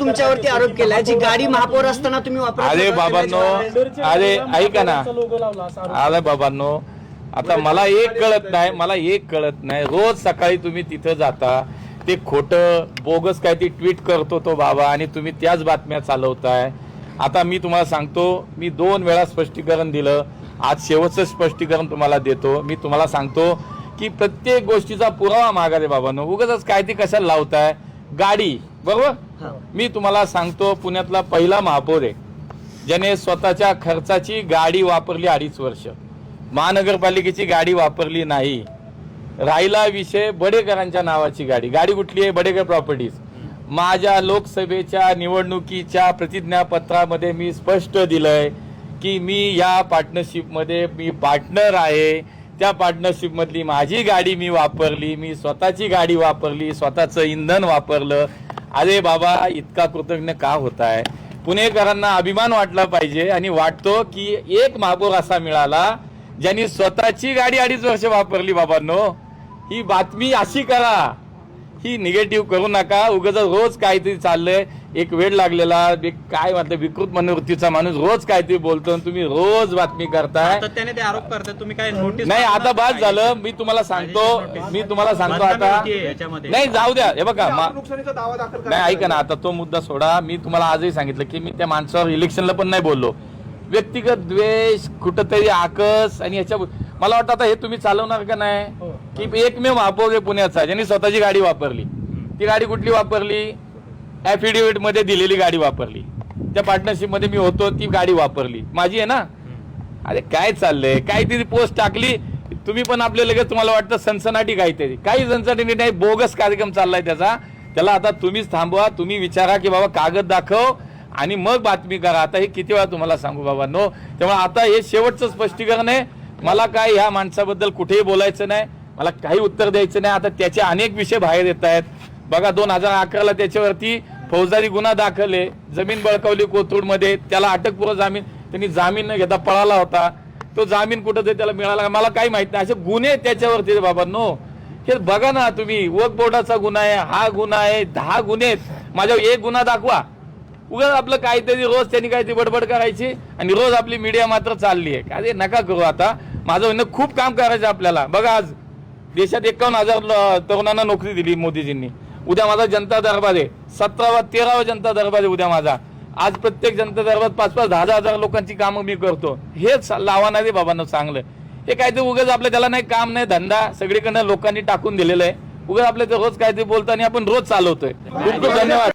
तुमच्यावरती आरोप केलाय जी गाडी महापौर असताना तुम्ही वापरत अरे होता, बाबांनो अरे ऐका ना. अरे बाबांनो आता मला एक कळत नाही मला एक कळत नाही. रोज सकाळी तुम्ही तिथं जाता ते खोटं बोगस काय ती ट्विट करतो तो बाबा आणि तुम्ही त्याच बातम्या चालवताय. आता मी तुम्हाला सांगतो मी दोन वेळा स्पष्टीकरण दिलं आज शेवटचं स्पष्टीकरण तुम्हाला देतो. मी तुम्हाला सांगतो की प्रत्येक गोष्टीचा पुरावा मागा रे बाबांनो. उगाच काय ती कशाला लावताय? गाडी. बरोबर. मी तुम्हाला सांगतो पुण्यातला पहिला महापौर आहे ज्याने स्वतःच्या खर्चाची गाडी वापरली अडीच वर्ष. महानगरपालिकेची गाडी वापरली नाही. राहिला विषय बडेकरांच्या नावाची गाडी. गाडी कुठली आहे? बडेकर प्रॉपर्टीज. माझ्या लोकसभेच्या निवडणुकीच्या प्रतिज्ञापत्रामध्ये मी स्पष्ट दिलंय की मी या पार्टनरशिपमध्ये मी पार्टनर आहे. त्या पार्टनरशिपमधली माझी गाडी मी वापरली मी स्वतःची गाडी वापरली स्वतःचं इंधन वापरलं. अरे बाबा इतका कृतज्ञ का होत आहे पुणेकरांना अभिमान वाटला पाहिजे आणि वाटतो की एक महापौर असा मिळाला ज्यांनी स्वतःची गाडी अडीच वर्ष वापरली बाबांनो. ही बातमी अशी करा. ही निगेटिव्ह करू नका. उगाच रोज काहीतरी चाललंय. एक वेळ लागलेला. एक काय म्हटलं विकृत मनोवृत्तीचा माणूस रोज काहीतरी बोलतो आणि तुम्ही रोज बातमी करताय. त्याने ते आरोप करतात. तुम्ही काय नोटीस नाही आता बाद झालं. मी तुम्हाला सांगतो. मी तुम्हाला सांगतो आता. नाही जाऊ द्या. हे बघा मा- नुकसानीचा दावा दाखल नाही ऐका ना. आता तो मुद्दा सोडा. मी तुम्हाला आजही सांगितलं की मी त्या माणसावर इलेक्शनला पण नाही बोललो. व्यक्तिगत द्वेष कुठंतरी आकस आणि याच्या मला वाटतं आता हे तुम्ही चालवणार का नाही? की एकमेव महापौर आहे पुण्याचा ज्यांनी स्वतःची गाडी वापरली. ती गाडी कुठली वापरली? ऍफिडेव्हिटमध्ये दिलेली गाडी वापरली. त्या पार्टनरशिपमध्ये मी होतो ती गाडी वापरली. माझी आहे ना? अरे काय चाललंय? काहीतरी पोस्ट टाकली? तुम्ही पण आपल्या लगेच तुम्हाला वाटतं सनसनाटी काहीतरी. काही सनसनाटी नाही बोगस कार्यक्रम चाललाय त्याचा. त्याला आता तुम्हीच थांबवा तुम्ही विचारा की बाबा कागद दाखव आणि मग बातमी करा. आता हे किती वेळा तुम्हाला सांगू बाबा नो त्यामुळे आता हे शेवटचं स्पष्टीकरण आहे. मला काय ह्या माणसाबद्दल कुठेही बोलायचं नाही मला काही उत्तर द्यायचं नाही. आता त्याचे अनेक विषय बाहेर येत आहेत. बघा दोन हजार अकराला त्याच्यावरती फौजदारी गुन्हा दाखल आहे जमीन बळकावली कोथरूडमध्ये त्याला अटकपूर्व जामीन त्यांनी जामीन न घेता पळाला होता. तो जामीन कुठं त्याला मिळाला मला काही माहीत नाही. असे गुन्हे त्याच्यावरती बाबा नो हे बघा ना तुम्ही वक बोर्डाचा गुन्हा आहे हा गुन्हा आहे दहा गुन्हे आहेत. माझ्यावर एक गुन्हा दाखवा. उगाच आपलं काहीतरी रोज त्यांनी काहीतरी बडबड करायची आणि रोज आपली मीडिया मात्र चालली आहे. काय नका करू आता. माझं म्हणणं खूप काम करायचं आपल्याला. बघा आज देशात एकावन्न हजार तरुणांना नोकरी दिली मोदीजींनी. उद्या माझा जनता दरबार आहे. सतरावा तेरावा जनता दरबार आहे उद्या माझा. आज प्रत्येक जनता दरबार पाच पाच दहा दहा हजार लोकांची कामं मी करतो. हेच लावा रे बाबांना चांगलं. हे काहीतरी उगाच आपलं त्याला नाही काम नाही धंदा सगळीकडनं लोकांनी टाकून दिलेलं आहे. उगाच आपल्या रोज काहीतरी बोलतो आणि आपण रोज चालवतोय. खूप खूप धन्यवाद.